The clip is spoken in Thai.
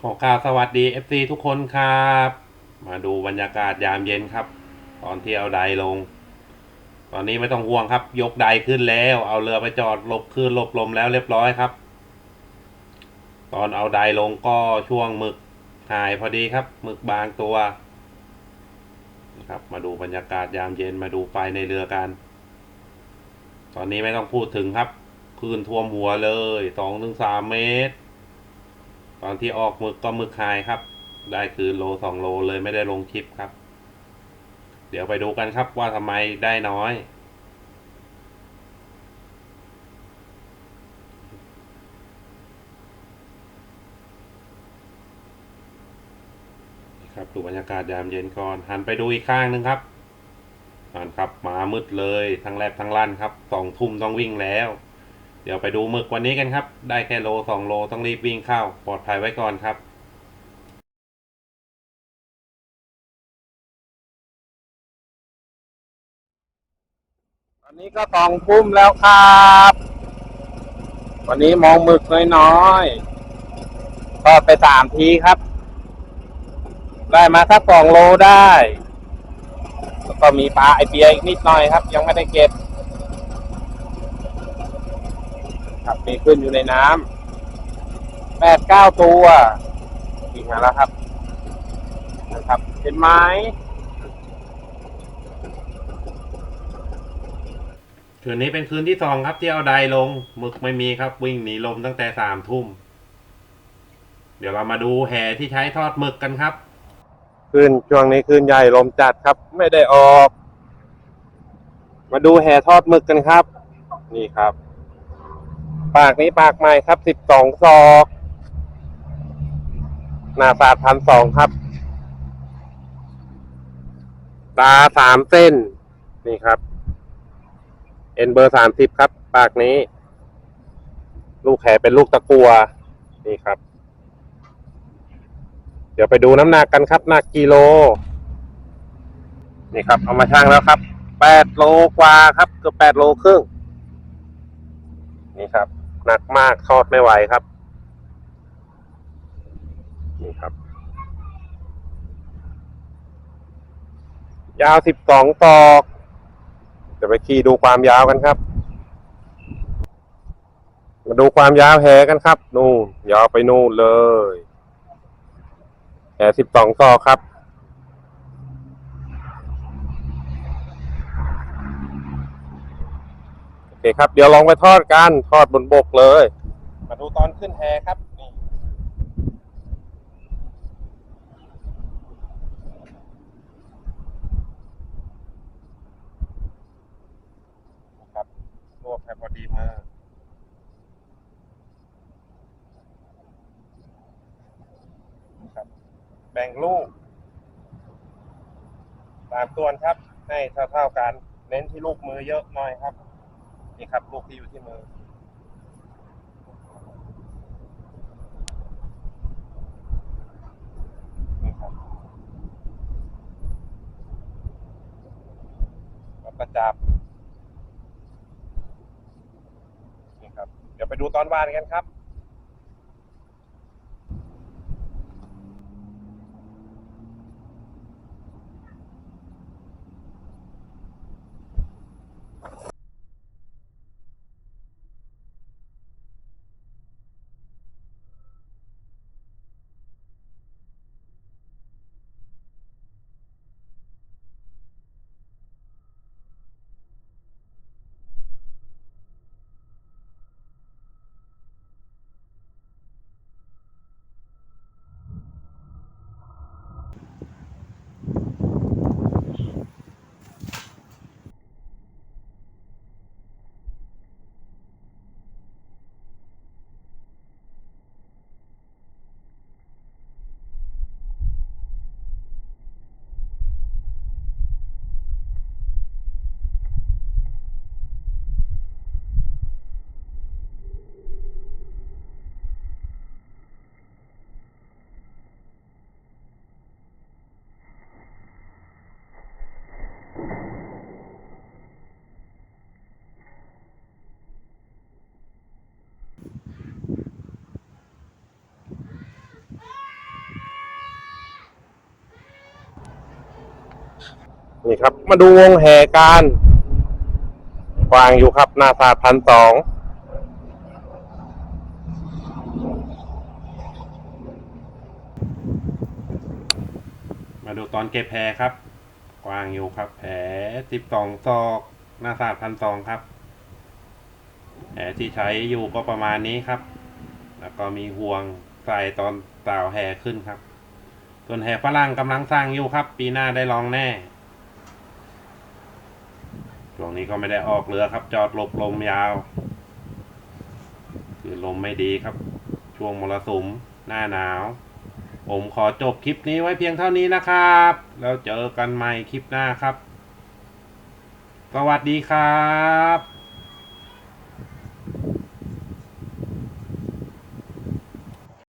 ขอกล่าวสวัสดี FC ทุกคนครับ มาดูบรรยากาศยามเย็นครับ ตอนที่เอาไดลง ตอนนี้ไม่ต้องห่วงครับ ยกไดขึ้นแล้ว เอาเรือไปจอดหลบคลื่นหลบลมแล้วเรียบร้อยครับ ตอนเอาไดลงก็ช่วงหมึกหายพอดีครับหมึกบางตัวนะครับ มาดูบรรยากาศยามเย็นมาดูไฟในเรือกัน ตอนนี้ไม่ต้องพูดถึงครับคลื่นท่วมหัวเลยสองถึงสามเมตร ตอนที่ออกมึกก็หมึกหายครับ ได้คือโลสองโลเลยไม่ได้ลงคลิปครับ เดี๋ยวไปดูกันครับว่าทำไมได้น้อย ครับดูบรรยากาศยามเย็นก่อน หันไปดูอีกข้างหนึ่งครับนั่นครับหมามืดเลยทั้งแลบทั้งลั่นครับสองทุ่มต้องวิ่งแล้ว เดี๋ยวไปดูหมึกวันนี้กันครับ ได้แค่โลสองโลต้องรีบวิ่งเข้า ปลอดภัยไว้ก่อนครับตอนนี้ก็สองทุ่มแล้วครับ วันนี้มองหมึกน้อยๆก็ไปสามทีครับ ได้มาสักสองโลได้ แล้วก็มีปลาไอเปียอีกนิดหน่อยครับ ยังไม่ได้เก็บ ครับมีขึ้นอยู่ในน้ำแปดเก้าตัวอีกมาแล้วครับนะครับเห็นไหมคืนนี้เป็นคืนที่สองครับที่เอาไดลงหมึกไม่มีครับ วิ่งหนีลมตั้งแต่สามทุ่ม เดี๋ยวเรามาดูแห่ที่ใช้ทอดหมึกกันครับขึ้นช่วงนี้ขึ้นใหญ่ลมจัดครับ ไม่ได้ออก มาดูแห่ทอดหมึกกันครับ นี่ครับ ปากนี้ปากใหม่ครับสิบสองศอก หน้าสาดพันสองครับ ตาสามเส้น นี่ครับ เอ็นเบอร์สามสิบครับ ปากนี้ ลูกแห่เป็นลูกตะกัว นี่ครับ เดี๋ยวไปดูน้ำหนักกันครับหนักกิโล นี่ครับ เอามาชั่งแล้วครับแปดโลกว่าครับเกือบแปดโลครึ่งนี่ครับ หนักมากทอดไม่ไหวครับ นี่ครับ ยาวสิบสองตอก จะไปขี่ดูความยาวกันครับ มาดูความยาวแหกันครับ นู่นยาวไปนู่นเลยแหสิบสองซอกครับ โอ เคครับ เดี๋ยวลองไปทอดกัน ทอดบนบกเลย มาดูตอนขึ้นแหครับนี่ครับรวบให้พอดีมากครับ แบ่งลูกตามส่วครับ ให้เท่าๆกัน เน้นที่ลูกมือเยอะหน่อยครับ นี่ครับลูกที่อยู่ที่มือนี่ครับแล้วก็จับนี่ครับ เดี๋ยวไปดูตอนวานกันครับ นี่ครับ มาดูวงแห่การวางอยู่ครับ หน้าศาสตร์พันสองมาดูตอนเก็บแพรครับ กวางอยู่ครับ แผลสิบสองซอก หน้าศาสตร์พันสองครับ แผลที่ใช้อยู่ก็ประมาณนี้ครับ แล้วก็มีห่วงใส่ตอนต่าแห่ขึ้นครับ ส่วนแห่ฝรั่งกำลังสร้างอยู่ครับ ปีหน้าได้ลองแน่ งนี้ก็ไม่ได้ออกเรือครับ จอดหลบลมยาว คือลมไม่ดีครับ ช่วงมรสุมหน้าหนาว ผมขอจบคลิปนี้ไว้เพียงเท่านี้นะครับ แล้วเจอกันใหม่คลิปหน้าครับ สวัสดีครับ